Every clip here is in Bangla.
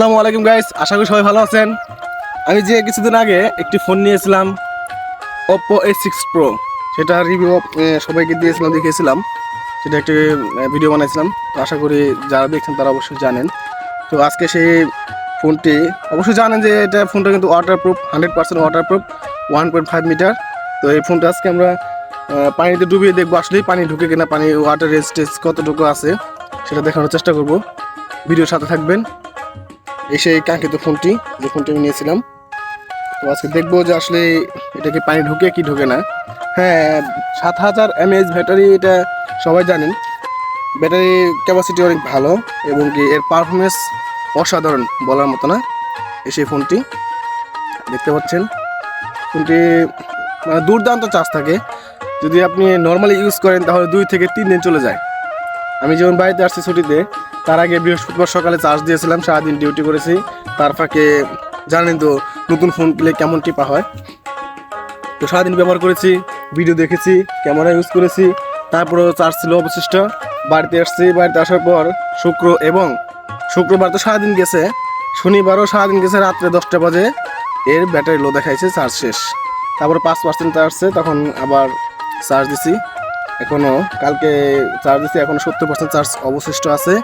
আসসালামু আলাইকুম গাইস আশা করি সবাই ভালো আছেন। আমি যে কিছুদিন আগে একটি ফোন নিয়েছিলাম ওপো এ সিক্স প্রো সেটা রিভিউ সবাইকে দিয়েছিলাম, দেখিয়েছিলাম। সেটা একটি ভিডিও বানাইছিলাম। তো আশা করি যারা দেখছেন, তারা অবশ্যই জানেন। তো আজকে সেই ফোনটি, অবশ্যই জানেন যে এটা ফোনটা কিন্তু waterproof hundred percent waterproof one point five metre তো এই ফোনটা আজকে আমরা পানিতে ডুবিয়ে দেখব। আসলেই পানি ঢুকে কিনা, পানি ওয়াটার রেজিস্টেন্স কতটুকু আছে, সেটা দেখানোর চেষ্টা করব। ভিডিওর সাথে থাকবেন। এই সেই কাঙ্ক্ষিত ফোনটি, যে ফোনটি আমি নিয়েছিলাম। তো আজকে দেখব যে আসলে এটা কি পানি ঢুকে কি ঢুকে না। হ্যাঁ সাত হাজার এমএএইচ ব্যাটারি এটা সবাই জানেন। ব্যাটারি ক্যাপাসিটি অনেক ভালো এবং কি এর পারফরমেন্স অসাধারণ বলার মতো না এই সেই ফোনটি। দেখতে পাচ্ছেন, ফোনটি মানে দুর্দান্ত চার্জ থাকে। যদি আপনি নর্মালি ইউজ করেন তাহলে দুই থেকে তিন দিন চলে যায়। আমি যেমন বাড়িতে আসছি ছুটিতে তার আগে বৃহস্পতিবার সকালে চার্জ দিয়েছিলাম, সারাদিন ডিউটি করেছি। তার ফাঁকে জানেন তো নতুন ফোন কিনলে কেমন টিপা হয়। তো সারাদিন ব্যবহার করেছি ভিডিও দেখেছি ক্যামেরা ইউজ করেছি, তারপরেও চার্জ ছিল অবশিষ্ট। বাড়িতে আসছি, বাড়িতে আসার পর শুক্র এবং শুক্রবার তো সারাদিন গেছে, শনিবারও সারাদিন গেছে রাত্রে দশটা বাজে, এর ব্যাটারি লো দেখাইছে, চার্জ শেষ। তারপরে পাঁচ পার্সেন্ট আসছে, তখন আবার চার্জ দিছি। এখনও কালকে চার্জ দিছি এখনও সত্তর পার্সেন্ট চার্জ অবশিষ্ট আছে।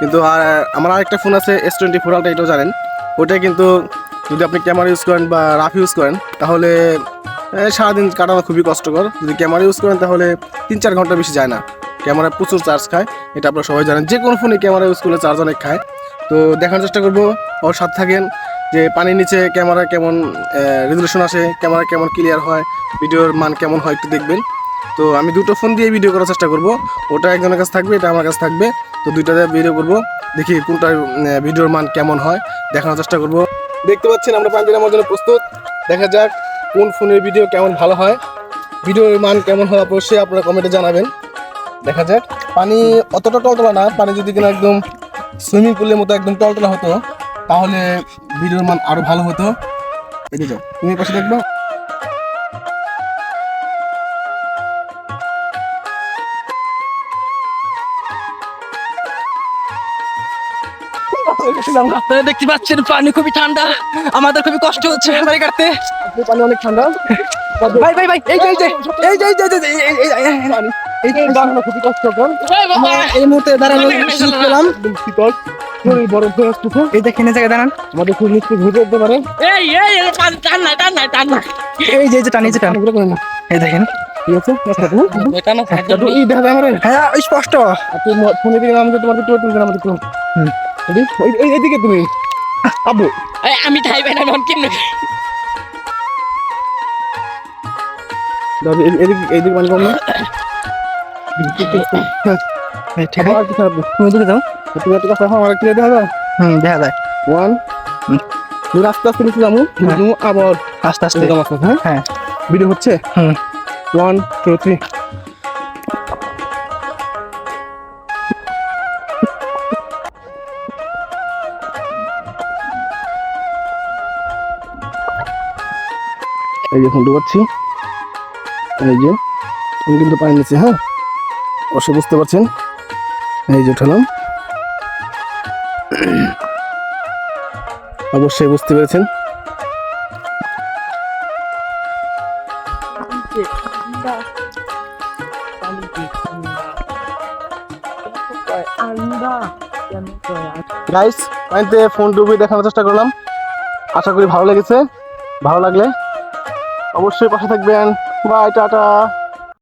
কিন্তু আর, আমার আরেকটা ফোন আছে এস টোয়েন্টি ফোর আলটা এটাও জানেন। ওটা কিন্তু যদি আপনি ক্যামেরা ইউজ করেন বা রাফ ইউজ করেন, তাহলে সারাদিন কাটানো খুবই কষ্টকর। যদি ক্যামেরা ইউজ করেন, তাহলে তিন চার ঘণ্টা বেশি যায় না। ক্যামেরা প্রচুর চার্জ খায়, এটা আপনারা সবাই জানেন। যে কোনো ফোনে ক্যামেরা ইউজ করলে চার্জ অনেক খায়। তো দেখার চেষ্টা করব, ওর সাথে থাকেন, যে পানির নিচে ক্যামেরা কেমন রেজলিউশন আসে ক্যামেরা কেমন ক্লিয়ার হয়, ভিডিওর মান কেমন হয় একটু দেখবেন। তো আমি দুটো ফোন দিয়ে ভিডিও করার চেষ্টা করব। ওটা একজনের কাছে থাকবে, এটা আমার কাছে থাকবে। তো দুইটা দিয়ে ভিডিও করব দেখি কোনটা ভিডিওর মান কেমন হয়, দেখানোর চেষ্টা করব। দেখতে পাচ্ছেন আমরা পানি নামার জন্য প্রস্তুত। দেখা যাক কোন ফোনের ভিডিও কেমন ভালো হয়। ভিডিওর মান কেমন হয় অবশ্যই আপনারা কমেন্টে জানাবেন। দেখা যাক। পানি অতটা টলটলা না, পানি যদি কিনা একদম সুইমিং পুলের মতো একদম টলটলা হতো, তাহলে ভিডিওর মান আরও ভালো হতো। এদিকে যাও, তুমি পাশে দেখবা। আপনারা দেখতে পাচ্ছেন পানি খুবই ঠান্ডা আমাদের খুবই কষ্ট হচ্ছে সাঁতার কাটতে পানি অনেক ঠান্ডা ভাই ভাই ভাই এই যে এই যে যে যে যে, খুবই কষ্টকর এই মুহূর্তে দাঁড়ানো শীত পেলাম হয়ে এই দেখেন এই জায়গায় দাঁড়ান আমাদের খুব নিশ্চয় ঘুরে যেতে পারে এই এই এই, টান টান টান টান এই যে যে টান এই যে টান করে না এই দেখেন ঠিক আছে এই দেখা যায় আমার হ্যাঁ স্পষ্ট আপনি ফোনে দিকে আমাদের তোমার একটু আমাদের একটু হুম। Ready? এই- এই এদিকে তুমি। আব্বু। আমি খাইবে না মন কিনে দাও, এদিকে এইদিকে কম না এই, ঠিক আছে। আর তুমি দূরে যাও। তুমি এত কাছে আমার একটু দেখা যায় হুম দেখা যায়। ওয়ান হুম। তুমি আস্তে আস্তে নিচে যাব। হ্যাঁ। তুমি আবার আস্তে আস্তে। আস্তে আস্তে, হ্যাঁ? হ্যাঁ। ভিডিও হচ্ছে? হুম। ওয়ান টু থ্রি এই যে ফোন ডুবাচ্ছি। এই যে আমি কিন্তু পানি নিচ্ছি হ্যাঁ? অবশ্যই বুঝতে পারছেন। এই যে উঠালাম। অবশ্যই বুঝতে পেরেছেন। গাইস পানিতে ফোন ডুবিয়ে দেখানোর চেষ্টা করলাম। আশা করি ভালো লেগেছে। ভালো লাগলে অবশ্যই পাশে থাকবেন। Bye tata.